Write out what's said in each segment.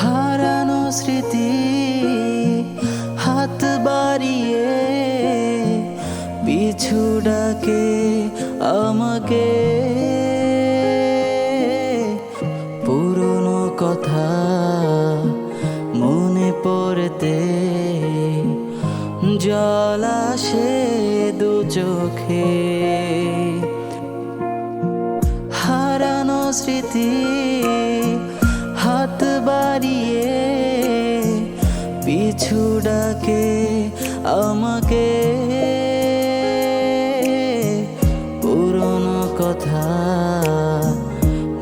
হারানো স্মৃতি, হাত বাড়িয়ে পিছু ডাকে আমাকে। পুরনো কথা মনে পড়তে জল আসে দু চোখে। হারানো স্মৃতি পিছু ডাকে আমাকে। পুরনো কথা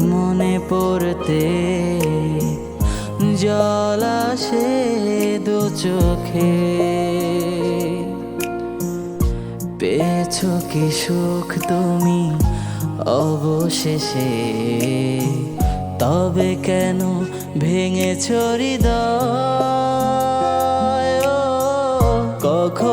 মনে পড়তে জল আসে দু চোখে। পেয়েছ কি সুখ তুমি অবশেষে? তবে কেন ভেঙেছ হৃদয়?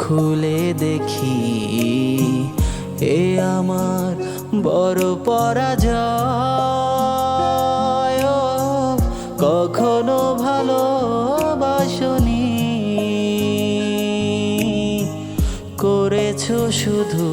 খুলে দেখি এ আমার বড় পরাজয়। কখনো ভালোবাসনি। করেছ শুধু